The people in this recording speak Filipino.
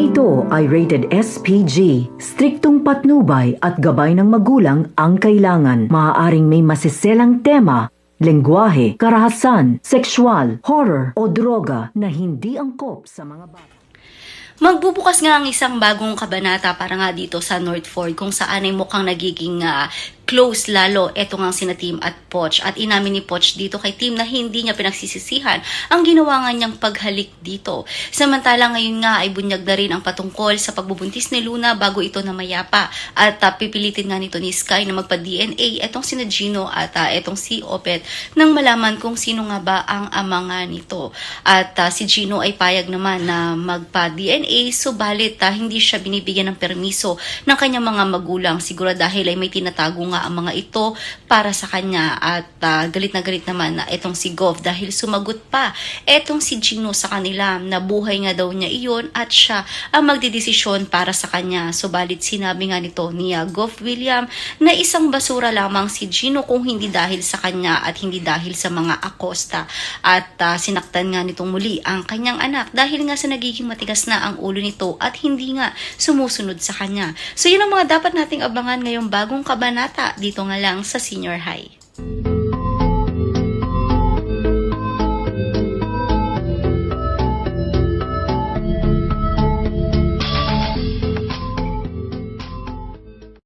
ito ay rated SPG. Striktong patnubay at gabay ng magulang ang kailangan. Maaaring may masiselang tema, lengguwahe, karahasan, sexual, horror o droga na hindi angkop sa mga bata. Magbubukas nga ang isang bagong kabanata para nga dito sa Northford kung saan ay mukhang nagiging ah, close lalo eto nga sina Tim at Poch at inamin ni Poch dito kay Tim na hindi niya pinagsisisihan ang ginawa nga niyang paghalik dito. Samantala ngayon nga ay bunyag na rin ang patungkol sa pagbubuntis ni Luna bago ito namayapa at ah, pipilitin nga nito ni Sky na magpa-DNA etong sina Gino at ah, etong si Opet nang malaman kung sino nga ba ang ama nga nito. At ah, si Gino ay payag naman na magpa-DNA subalit ah, hindi siya binibigyan ng permiso ng kanyang mga magulang siguro dahil ay may tinatago nga ang mga ito para sa kanya at ah, galit na galit naman na itong si Gov dahil sumagot pa etong si Gino sa kanila na buhay nga daw niya iyon at siya ang magdidesisyon para sa kanya. Subalit sinabi nga nito ni ah, Gov William na isang basura lamang si Gino kung hindi dahil sa kanya at hindi dahil sa mga Acosta. At ah, sinaktan nga nitong muli ang kanyang anak dahil nga sa nagiging matigas na ang ulo nito at hindi nga sumusunod sa kanya. So yun ang mga dapat nating abangan ngayong bagong kabanata dito nga lang sa senior high.